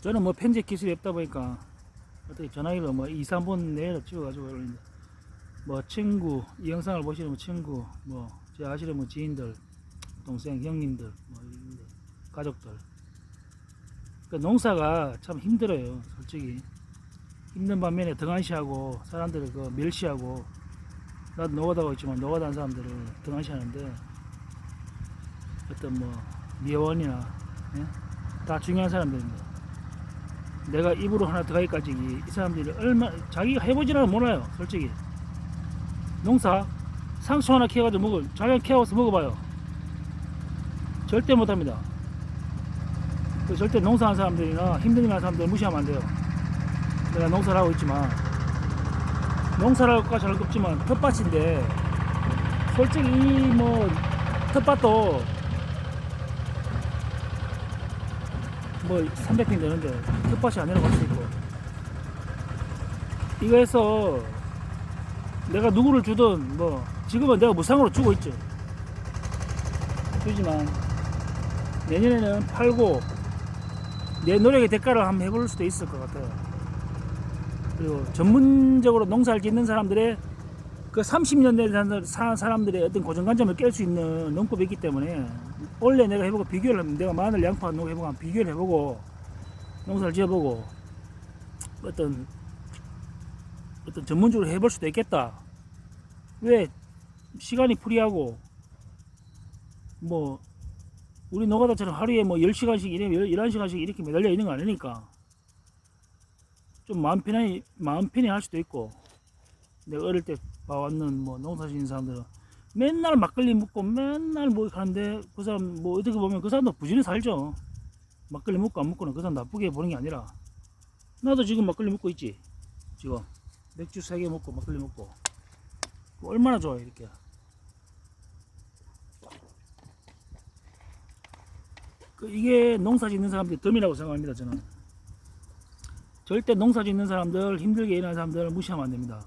저는 뭐 편집 기술이 없다 보니까 어떻게 전화기로 뭐 2, 3분 내로 찍어가지고 올리는데 뭐 친구 이 영상을 보시는 뭐 친구 뭐 제 아시는 뭐 지인들 동생 형님들 뭐 가족들 그 농사가 참 힘들어요 솔직히 힘든 반면에 등한시하고 사람들을 그 멸시하고 나도 노가다고 있지만 노가다한 사람들을 등한시하는데 어떤 뭐 미화원이나 예? 다 중요한 사람들입니다. 내가 입으로 하나 들어가기까지 이- 이 사람들이 얼마 자기가 해보지는 몰라요 솔직히. 농사 상추 하나 캐가지고 먹을 자기가 캐와서 먹어봐요. 절대 못합니다. 그 절대 농사하는 사람들이나 힘든 일 하는 사람들 무시하면 안 돼요. 내가 농사를 하고 있지만 농사를 할까 잘 없지만 텃밭인데 솔직히 이뭐 텃밭도 뭐 300평 되는데 텃밭이 안 내려갈 수 있고. 이거에서 내가 누구를 주든 뭐 지금은 내가 무상으로 주고 있죠 주지만 내년에는 팔고 내 노력의 대가를 한번 해볼 수도 있을 것 같아요. 그리고 전문적으로 농사를 짓는 사람들의 그 30년 된 사람들의 어떤 고정관점을 깰 수 있는 농법이 있기 때문에 원래 내가 해보고 비교를 내가 마늘 양파 농 해보고 한번 비교를 해보고 농사를 지어보고 어떤 어떤 전문적으로 해볼 수도 있겠다. 왜 시간이 프리하고 뭐 우리 노가다처럼 하루에 뭐 10시간씩 일해 11시간씩 이렇게 매달려 있는 거 아니니까. 좀 마음 편히 마음 편히 할 수도 있고. 내가 어릴 때 봐왔는 뭐 농사 짓는 사람들은 맨날 막걸리 먹고 맨날 뭐 하는데 그 사람 뭐 어떻게 보면 그 사람도 부지런히 살죠. 막걸리 먹고 안 먹고는 그 사람 나쁘게 보는 게 아니라. 나도 지금 막걸리 먹고 있지. 지금. 맥주 세개 먹고 막걸리 먹고. 얼마나 좋아 이렇게. 그 이게 농사 짓는 사람들이 덤이라고 생각합니다 저는. 절대 농사 짓는 사람들 힘들게 일하는 사람들 무시하면 안 됩니다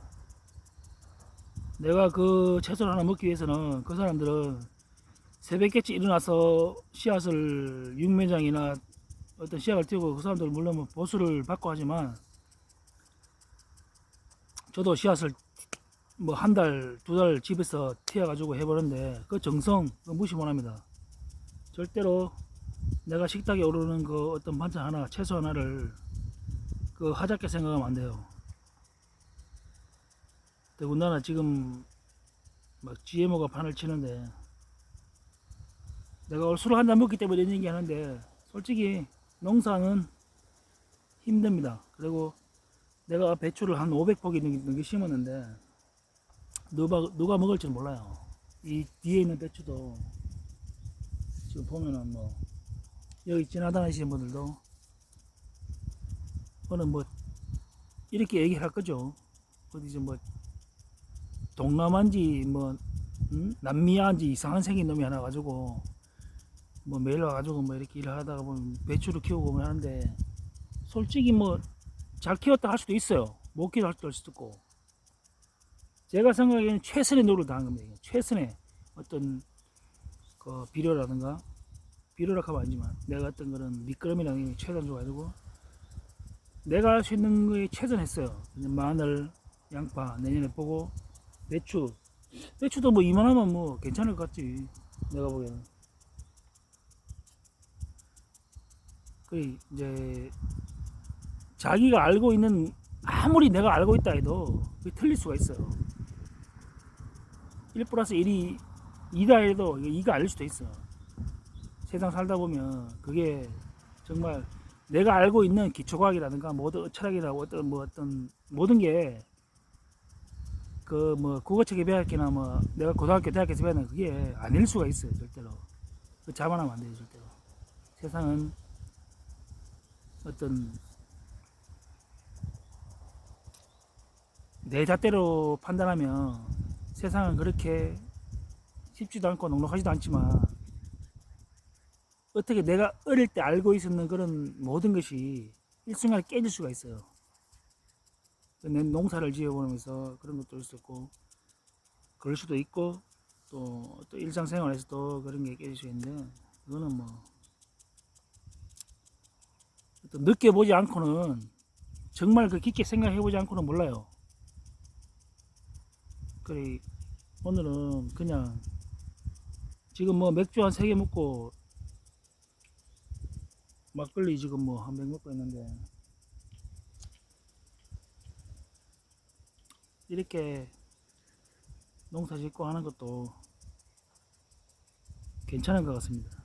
내가 그 채소를 하나 먹기 위해서는 그 사람들은 새벽같이 일어나서 씨앗을 육매장이나 어떤 씨앗을 띄우고 그 사람들 물론 뭐 보수를 받고 하지만 저도 씨앗을 뭐 한 달, 두 달 집에서 튀어가지고 해보는데 그 정성 그거 무시 못합니다. 절대로 내가 식탁에 오르는 그 어떤 반찬 하나, 채소 하나를 그 하찮게 생각하면 안 돼요. 더군다나 지금 막 GMO가 판을 치는데 내가 오늘 술을 한 잔 먹기 때문에 이런 얘기 하는데 솔직히 농사는 힘듭니다. 그리고 내가 배추를 한 500포기 넘게 심었는데 누가, 누가 먹을지 몰라요. 이 뒤에 있는 배추도 지금 보면은 뭐 여기 지나다니시는 분들도 오늘 뭐 이렇게 얘기할 거죠. 어디서 뭐 동남아인지 뭐 음? 남미아인지 이상한 생긴 놈이 하나 가지고 뭐 매일 와가지고 뭐 이렇게 일을 하다가 보면 배추를 키우고 뭐 하는데 솔직히 뭐 잘 키웠다 할 수도 있어요. 못 키웠다 할 수도 있고 제가 생각하기에는 최선의 노력을 다한 겁니다. 최선의 어떤 그 비료라든가 비료라 하면 아니지만 내가 어떤 그런 미끄럼이라는 게 최선 줘가지고 내가 할 수 있는 거에 최선했어요. 마늘, 양파 내년에 보고 배추. 배추도 뭐 이만하면 뭐 괜찮을 것 같지. 내가 보기에는. 그 이제 자기가 알고 있는 아무리 내가 알고 있다 해도 그게 틀릴 수가 있어요. 1 플러스 1이 2다 해도 2가 아닐 수도 있어. 세상 살다 보면 그게 정말 내가 알고 있는 기초과학이라든가 모든 철학이라고 어떤 뭐 어떤 모든 게 그 뭐 국어책에 배웠기나 뭐 내가 고등학교 대학에서 배웠는 그게 아닐 수가 있어요 절대로 그 자만하면 안 돼요 절대로 세상은 어떤 내 잣대로 판단하면 세상은 그렇게 쉽지도 않고 넉넉하지도 않지만 어떻게 내가 어릴 때 알고 있었는 그런 모든 것이 일순간에 깨질 수가 있어요. 내 농사를 지어보면서 그런 것도 있었고 그럴 수도 있고 또, 또 일상생활에서도 그런 게 깨질 수 있는데 그거는 뭐또 느껴보지 않고는 정말 그 깊게 생각해 보지 않고는 몰라요. 그래 오늘은 그냥 지금 뭐 맥주 한 세 개 먹고 막걸리 지금 뭐 한 병 먹고 있는데 이렇게 농사 짓고 하는 것도 괜찮은 것 같습니다.